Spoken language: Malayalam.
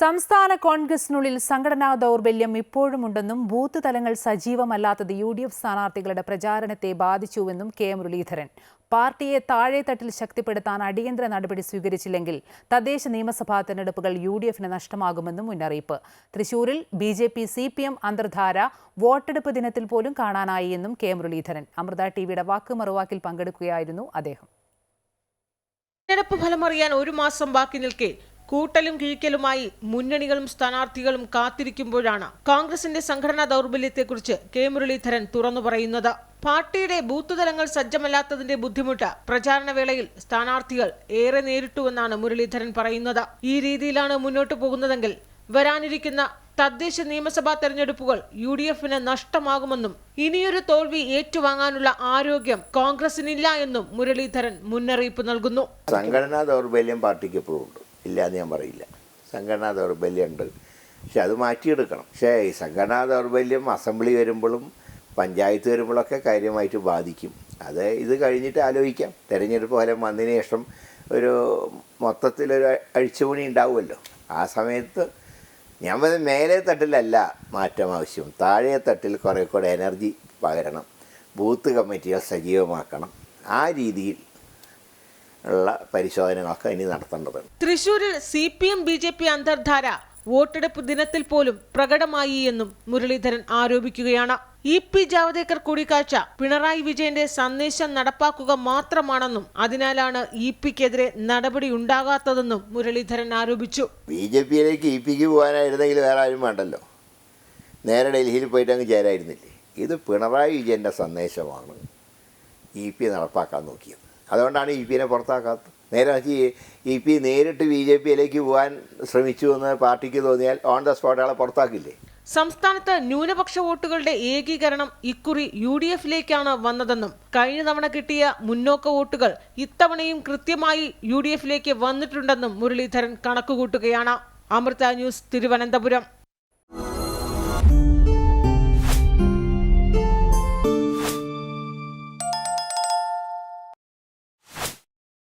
സംസ്ഥാന കോൺഗ്രസിനുള്ളിൽ സംഘടനാ ദൗർബല്യം ഇപ്പോഴുമുണ്ടെന്നും ബൂത്ത് തലങ്ങൾ സജീവമല്ലാത്തത് യു ഡി എഫ് സ്ഥാനാർത്ഥികളുടെ പ്രചാരണത്തെ ബാധിച്ചുവെന്നും കെ മുരളീധരൻ. പാർട്ടിയെ താഴെത്തട്ടിൽ ശക്തിപ്പെടുത്താൻ അടിയന്തര നടപടി സ്വീകരിച്ചില്ലെങ്കിൽ തദ്ദേശ നിയമസഭാ തെരഞ്ഞെടുപ്പുകൾ യു ഡി എഫിന് നഷ്ടമാകുമെന്നും മുന്നറിയിപ്പ്. തൃശൂരിൽ B J P C P M അന്തർധാര വോട്ടെടുപ്പ് ദിനത്തിൽ പോലും കാണാനായി എന്നും കെ മുരളീധരൻ. അമൃത ടിവിയുടെ വാക്ക് മറുവാക്കിൽ പങ്കെടുക്കുകയായിരുന്നു അദ്ദേഹം. തെരഞ്ഞെടുപ്പ് ഫലമറിയാൻ ഒരു മാസം ബാക്കി നിൽക്കെ കൂട്ടലും കിഴിക്കലുമായി മുന്നണികളും സ്ഥാനാർത്ഥികളും കാത്തിരിക്കുമ്പോഴാണ് കോൺഗ്രസിന്റെ സംഘടനാ ദൗർബല്യത്തെക്കുറിച്ച് കെ മുരളീധരൻ തുറന്നു പറയുന്നത്. പാർട്ടിയുടെ ബൂത്ത് തലങ്ങൾ സജ്ജമല്ലാത്തതിന്റെ ബുദ്ധിമുട്ട് പ്രചാരണ വേളയിൽ സ്ഥാനാർത്ഥികൾ ഏറെ നേരിട്ടുവെന്നാണ് മുരളീധരൻ പറയുന്നത്. ഈ രീതിയിലാണ് മുന്നോട്ടു പോകുന്നതെങ്കിൽ വരാനിരിക്കുന്ന തദ്ദേശ നിയമസഭാ തെരഞ്ഞെടുപ്പുകൾ യു ഡി എഫിന് നഷ്ടമാകുമെന്നും ഇനിയൊരു തോൽവി ഏറ്റുവാങ്ങാനുള്ള ആരോഗ്യം കോൺഗ്രസിനില്ല എന്നും മുരളീധരൻ മുന്നറിയിപ്പ് നൽകുന്നു. സംഘടനാ ദൗർബല്യം പാർട്ടിക്ക് എപ്പോഴും ഉണ്ട്. ഇല്ല എന്ന് ഞാൻ പറയില്ല. സംഘടനാ ദൗർബല്യം ഉണ്ട് പക്ഷെ അത് മാറ്റിയെടുക്കണം. പക്ഷേ ഈ സംഘടനാ ദൗർബല്യം അസംബ്ലി വരുമ്പോഴും പഞ്ചായത്ത് വരുമ്പോഴൊക്കെ കാര്യമായിട്ട് ബാധിക്കും. അത് ഇത് കഴിഞ്ഞിട്ട് ആലോചിക്കാം. തിരഞ്ഞെടുപ്പ് ഫലം വന്നതിന് ശേഷം ഒരു മൊത്തത്തിലൊരു അഴിച്ചുപണി ഉണ്ടാവുമല്ലോ. ആ സമയത്ത് ഞാൻ പറഞ്ഞ മേലെ തട്ടിലല്ല മാറ്റം ആവശ്യം. താഴെ തട്ടിൽ കുറേ കൂടെ എനർജി പകരണം. ബൂത്ത് കമ്മിറ്റികൾ സജീവമാക്കണം. ആ രീതിയിൽ ഉള്ള പരിശോധനകളൊക്കെ ഇനി നടത്തേണ്ടതുണ്ട് തൃശൂരിൽ C P M B J P അന്തർധാര. വോട്ടെടുപ്പ് ദിനത്തിൽ പോലും പ്രകടമായി എന്നും മുരളീധരൻ ആരോപിക്കുകയാണ്. ഇ പി ജാവദേക്കർ കൂടിക്കാഴ്ച. പിണറായി വിജയന്റെ സന്ദേശം നടപ്പാക്കുക മാത്രമാണെന്നും അതിനാലാണ് ഇ പിക്കെതിരെ നടപടി ഉണ്ടാകാത്തതെന്നും മുരളീധരൻ ആരോപിച്ചു. ബി ജെ പിയിലേക്ക് ഇ പിക്ക് പോകാനായിരുന്നെങ്കിൽ വേറെ ആരും വേണ്ടല്ലോ. നേരെ ഡൽഹിയിൽ പോയിട്ട് അങ്ങ് ചേരായിരുന്നില്ലേ? ഇത് പിണറായി വിജയന്റെ സന്ദേശമാണ് ഇ പി നടപ്പാക്കാൻ നോക്കിയത്. അതുകൊണ്ടാണ് ഇ പിനെ പുറത്താക്കാത്തത്. നേരെ ഇ പി നേരിട്ട് ബി ജെ പിയിലേക്ക് പോകാൻ ശ്രമിച്ചു എന്ന് പാർട്ടിക്ക് തോന്നിയാൽ ഓൺ ദ സ്പോട്ട് ആളെ പുറത്താക്കില്ലേ? സംസ്ഥാനത്ത് ന്യൂനപക്ഷ വോട്ടുകളുടെ ഏകീകരണം ഇക്കുറി യു ഡി എഫിലേക്കാണ് വന്നതെന്നും കഴിഞ്ഞ തവണ കിട്ടിയ മുന്നോക്ക വോട്ടുകൾ ഇത്തവണയും കൃത്യമായി യു ഡി എഫിലേക്ക് വന്നിട്ടുണ്ടെന്നും മുരളീധരൻ കണക്കുകൂട്ടുകയാണ്. അമൃത ന്യൂസ് തിരുവനന്തപുരം.